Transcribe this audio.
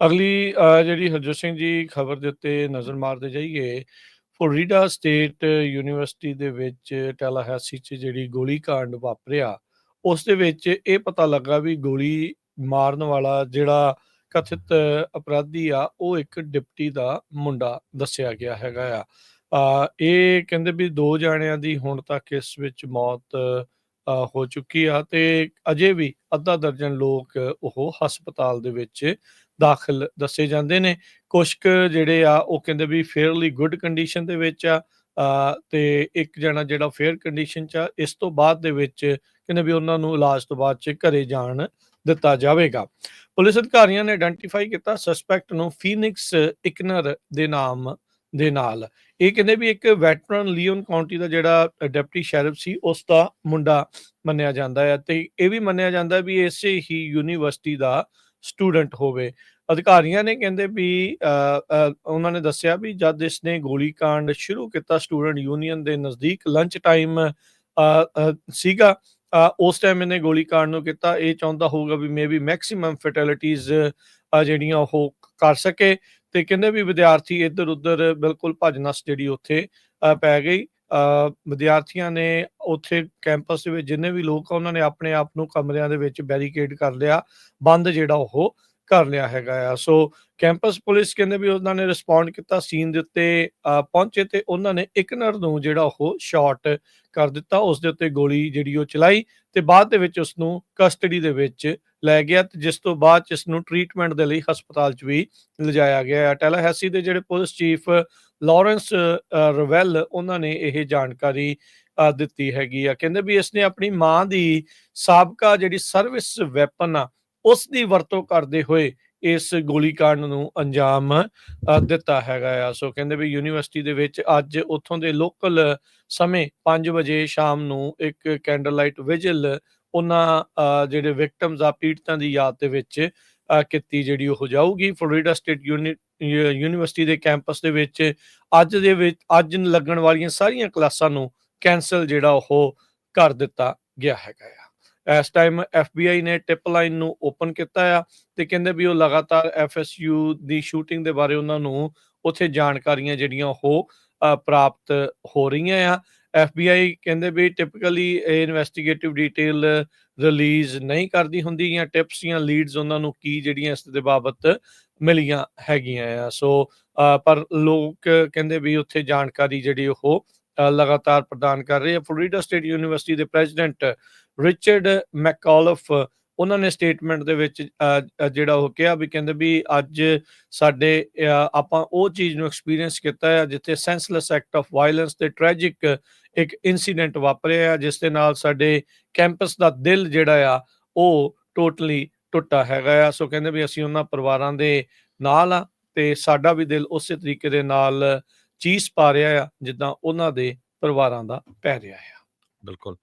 ਅਗਲੀ ਅ, ਜਿਹੜੀ ਹਰਜੋਤ ਸਿੰਘ ਜੀ ਖਬਰ ਦੇ ਉੱਤੇ ਨਜ਼ਰ ਮਾਰਦੇ ਜਾਈਏ ਫਲੋਰੀਡਾ ਸਟੇਟ ਯੂਨੀਵਰਸਿਟੀ ਦੇ ਵਿੱਚ ਟੈਲਾਹੈਸੀ 'ਚ ਜਿਹੜੀ ਗੋਲੀकांड ਵਾਪਰਿਆ ਉਸ ਦੇ ਵਿੱਚ ਇਹ ਪਤਾ ਲੱਗਾ ਵੀ ਗੋਲੀ ਮਾਰਨ ਵਾਲਾ ਜਿਹੜਾ ਕਥਿਤ ਅਪਰਾਧੀ ਆ ਉਹ ਇੱਕ ਡਿਪਟੀ ਦਾ ਮੁੰਡਾ ਦੱਸਿਆ ਗਿਆ ਹੈਗਾ ਆ। ਅ, ਇਹ ਕਹਿੰਦੇ ਵੀ ਦੋ ਜਾਣਿਆਂ ਦੀ ਹੁਣ ਤੱਕ ਇਸ ਵਿੱਚ ਮੌਤ ਅ, ਹੋ ਚੁੱਕੀ ਆ ਤੇ ਅਜੇ ਵੀ ਅੱਧਾ ਦਰਜਨ ਲੋਕ ਉਹ ਹਸਪਤਾਲ ਦੇ ਵਿੱਚ ਦਾਖਲ ਦੱਸੇ ਜਾਂਦੇ ਨੇ। ਕੁਛ ਕੁ ਜਿਹੜੇ ਆ, ਉਹ ਕਹਿੰਦੇ ਵੀ ਫੇਅਰਲੀ ਗੁੱਡ ਕੰਡੀਸ਼ਨ ਦੇ ਵਿੱਚ ਆ ਤੇ ਇੱਕ ਜਣਾ ਜਿਹੜਾ ਫੇਅਰ ਕੰਡੀਸ਼ਨ ਚ ਆ, ਇਸ ਤੋਂ ਬਾਅਦ ਦੇ ਵਿੱਚ ਕਹਿੰਦੇ ਵੀ ਉਹਨਾਂ ਨੂੰ ਇਲਾਜ ਤੋਂ ਬਾਅਦ ਚ ਘਰੇ ਜਾਣ ਦਿੱਤਾ ਜਾਵੇਗਾ। ਪੁਲਿਸ ਅਧਿਕਾਰੀਆਂ ਨੇ ਆਇਡੈਂਟੀਫਾਈ ਕੀਤਾ ਸਸਪੈਕਟ ਨੂੰ ਫੀਨਿਕਸ ਇਕਨਰ ਦੇ ਨਾਮ ਦੇ ਨਾਲ। ਇਹ ਕਹਿੰਦੇ ਵੀ ਇੱਕ ਵੈਟਰਨ ਲਿਓਨ ਕਾਉਂਟੀ ਦਾ ਜਿਹੜਾ ਡਿਪਟੀ ਸ਼ੈਰਿਫ ਸੀ, ਉਸ ਦਾ ਮੁੰਡਾ ਮੰਨਿਆ ਜਾਂਦਾ ਹੈ ਤੇ ਇਹ ਵੀ ਮੰਨਿਆ ਜਾਂਦਾ ਵੀ ਇਸੇ ਹੀ ਯੂਨੀਵਰਸਿਟੀ ਦਾ ਸਟੂਡੈਂਟ ਹੋਵੇ। ਅਧਿਕਾਰੀਆਂ ਨੇ ਕਹਿੰਦੇ ਵੀ ਉਹਨਾਂ ਨੇ ਦੱਸਿਆ ਵੀ ਜਦ ਇਸ ਨੇ ਗੋਲੀकांड ਸ਼ੁਰੂ ਕੀਤਾ ਸਟੂਡੈਂਟ ਯੂਨੀਅਨ ਦੇ ਨਜ਼ਦੀਕ ਲੰਚ ਟਾਈਮ ਸੀਗਾ ਉਸ ਟਾਈਮ ਇਹਨੇ ਗੋਲੀकांड ਨੂੰ ਕੀਤਾ। ਇਹ ਚਾਹੁੰਦਾ ਹੋਊਗਾ ਵੀ ਮੇਬੀ ਮੈਕਸਿਮਮ ਫੈਟੈਲਿਟੀਜ਼ ਜਿਹੜੀਆਂ ਉਹ ਕਰ ਸਕੇ। ਤੇ ਕਹਿੰਦੇ ਵੀ ਵਿਦਿਆਰਥੀ ਇੱਧਰ ਉੱਧਰ ਬਿਲਕੁਲ ਭੱਜ ਨਸ ਜਿਹੜੀ ਉੱਥੇ ਪੈ ਗਈ। ਵਿਦਿਆਰਥੀਆਂ ਨੇ ਉੱਥੇ ਕੈਂਪਸ ਦੇ ਵਿੱਚ ਜਿੰਨੇ ਵੀ ਲੋਕ ਆ ਉਹਨਾਂ ਨੇ ਆਪਣੇ ਆਪ ਨੂੰ ਕਮਰਿਆਂ ਦੇ ਵਿੱਚ ਬੈਰੀਕੇਡ ਕਰ ਲਿਆ ਬੰਦ ਜਿਹੜਾ ਉਹ ਕਰ ਲਿਆ ਹੈਗਾ ਆ। ਸੋ ਕੈਂਪਸ ਪੁਲਿਸ ਕਹਿੰਦੇ ਵੀ ਉਹਨਾਂ ਨੇ ਰਿਸਪੌਂਡ ਕੀਤਾ ਸੀਨ ਦੇ ਉੱਤੇ ਪਹੁੰਚੇ ਤੇ ਉਹਨਾਂ ਨੇ ਇਕਨਰ ਨੂੰ ਜਿਹੜਾ ਉਹ ਸ਼ਾਟ ਕਰ ਦਿੱਤਾ ਉਸ ਦੇ ਉੱਤੇ ਗੋਲੀ ਜਿਹੜੀ ਉਹ ਚਲਾਈ ਤੇ ਬਾਅਦ ਦੇ ਵਿੱਚ ਉਸ ਨੂੰ ਕਸਟਡੀ ਦੇ ਵਿੱਚ ਲੈ ਗਿਆ ਤੇ ਜਿਸ ਤੋਂ ਬਾਅਦ 'ਚ ਇਸ ਨੂੰ ਟ੍ਰੀਟਮੈਂਟ ਦੇ ਲਈ ਹਸਪਤਾਲ 'ਚ ਵੀ ਲਿਜਾਇਆ ਗਿਆ ਹੈ ਟੈਲਾਹੈਸੀ ਦੇ ਜਿਹੜੇ ਪੁਲਿਸ ਚੀਫ ਲਾਰੈਂਸ ਅ, ਰਵੈਲ ਉਹਨਾਂ ਨੇ ਇਹ ਜਾਣਕਾਰੀ ਦਿੱਤੀ ਹੈਗੀ ਆ। ਕਹਿੰਦੇ ਵੀ ਇਸਨੇ ਆਪਣੀ ਮਾਂ ਦੀ ਸਾਬਕਾ ਜਿਹੜੀ ਸਰਵਿਸ ਵੈਪਨ ਆ ਉਸ ਦੀ ਵਰਤੋਂ ਕਰਦੇ ਹੋਏ ਇਸ ਗੋਲੀकांड ਨੂੰ ਅੰਜਾਮ ਦਿੱਤਾ ਹੈਗਾ ਆ। ਸੋ ਕਹਿੰਦੇ ਵੀ ਯੂਨੀਵਰਸਿਟੀ ਦੇ ਵਿੱਚ ਅੱਜ ਉੱਥੋਂ ਦੇ ਲੋਕਲ ਸਮੇਂ 5 ਵਜੇ ਸ਼ਾਮ ਨੂੰ ਇੱਕ ਕੈਂਡਲ ਲਾਈਟ ਵਿਜਿਲ ਉਹਨਾਂ ਜਿਹੜੇ ਵਿਕਟਮਸ ਆ, ਪੀੜਤਾਂ ਦੀ ਯਾਦ ਦੇ ਵਿੱਚ ਕੀਤੀ ਜਿਹੜੀ ਉਹ ਜਾਊਗੀ। ਫਲੋਰੀਡਾ ਸਟੇਟ ਯੂਨੀ ਯੂਨੀਵਰਸਿਟੀ ਦੇ ਕੈਂਪਸ ਦੇ ਵਿੱਚ ਅੱਜ ਦੇ ਵਿੱਚ, ਅੱਜ ਲੱਗਣ ਵਾਲੀਆਂ ਸਾਰੀਆਂ ਕਲਾਸਾਂ ਨੂੰ ਕੈਨਸਲ ਜਿਹੜਾ ਉਹ ਕਰ ਦਿੱਤਾ ਗਿਆ ਹੈਗਾ ਆ। ਇਸ ਟਾਈਮ FBI ਨੇ ਟਿਪ ਲਾਈਨ ਨੂੰ ਓਪਨ ਕੀਤਾ ਆ ਤੇ ਕਹਿੰਦੇ ਵੀ ਉਹ ਲਗਾਤਾਰ FSU ਦੀ ਸ਼ੂਟਿੰਗ ਦੇ ਬਾਰੇ ਉਹਨਾਂ ਨੂੰ ਉੱਥੇ ਜਾਣਕਾਰੀਆਂ ਜਿਹੜੀਆਂ ਉਹ ਪ੍ਰਾਪਤ ਹੋ ਰਹੀਆਂ ਆ। FBI ਕਹਿੰਦੇ ਵੀ ਟਿਪੀਕਲੀ ਇਨਵੈਸਟੀਗੇਟਿਵ ਡਿਟੇਲ ਰਿਲੀਜ਼ ਨਹੀਂ ਕਰਦੀ ਹੁੰਦੀ ਜਾਂ ਟਿਪਸ ਜਾਂ ਲੀਡਸ ਉਹਨਾਂ ਨੂੰ ਕੀ ਜਿਹੜੀਆਂ ਇਸ ਦੇ ਬਾਬਤ ਮਿਲੀਆਂ ਹੈਗੀਆਂ ਆ। ਸੋ ਪਰ ਲੋਕ ਕਹਿੰਦੇ ਵੀ ਉੱਥੇ ਜਾਣਕਾਰੀ ਜਿਹੜੀ ਉਹ ਲਗਾਤਾਰ ਪ੍ਰਦਾਨ ਕਰ ਰਹੇ ਆ ਫਲੋਰੀਡਾ ਸਟੇਟ ਯੂਨੀਵਰਸਿਟੀ ਦੇ ਪ੍ਰੈਜ਼ੀਡੈਂਟ ਰਿਚਰਡ ਮੈਕਆਲਫ ਉਹਨਾਂ ਨੇ ਸਟੇਟਮੈਂਟ ਦੇ ਵਿੱਚ ਜਿਹੜਾ ਉਹ ਕਿਹਾ ਵੀ ਕਹਿੰਦੇ ਵੀ ਅੱਜ ਸਾਡੇ ਆਪਾਂ ਉਹ ਚੀਜ਼ ਨੂੰ ਐਕਸਪੀਰੀਅੰਸ ਕੀਤਾ ਹੈ ਜਿੱਥੇ ਸੈਂਸਲੈਸ ਐਕਟ ਆਫ ਵਾਇਲੈਂਸ ਤੇ ਟ੍ਰੈਜਿਕ ਇੱਕ ਇਨਸੀਡੈਂਟ ਵਾਪਰਿਆ ਜਿਸ ਦੇ ਨਾਲ ਸਾਡੇ ਕੈਂਪਸ ਦਾ ਦਿਲ ਜਿਹੜਾ ਆ, ਉਹ ਟੋਟਲੀ ਟੁੱਟਾ ਹੈਗਾ ਆ। ਸੋ ਕਹਿੰਦੇ ਵੀ ਅਸੀਂ ਉਹਨਾਂ ਪਰਿਵਾਰਾਂ ਦੇ ਨਾਲ ਆ ਤੇ ਸਾਡਾ ਵੀ ਦਿਲ ਉਸੇ ਤਰੀਕੇ ਦੇ ਨਾਲ ਚੀਸ ਪਾ ਰਿਹਾ ਆ ਜਿੱਦਾਂ ਉਹਨਾਂ ਦੇ ਪਰਿਵਾਰਾਂ ਦਾ ਪੈ ਰਿਹਾ ਆ। ਬਿਲਕੁਲ।